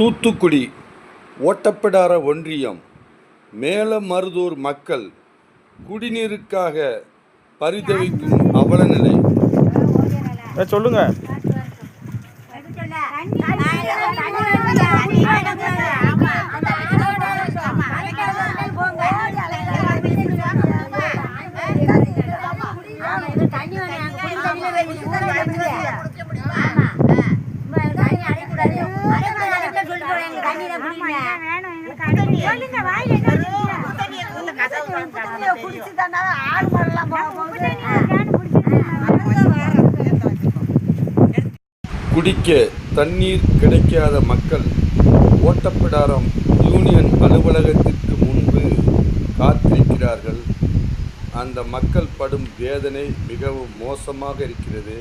தூத்துக்குடி ஓட்டப்பிடார ஒன்றியம் மேலமருதூர் மக்கள் குடிநீருக்காக பரிதவிக்கும் அவலநிலை. சொல்லுங்க குடிக்க தண்ணீர் கிடைக்காத மக்கள் ஓட்டப்பிடாரம் யூனியன் அலுவலகத்திற்கு முன்பு காத்திருக்கிறார்கள். அந்த மக்கள் படும் வேதனை மிகவும் மோசமாக இருக்கிறது.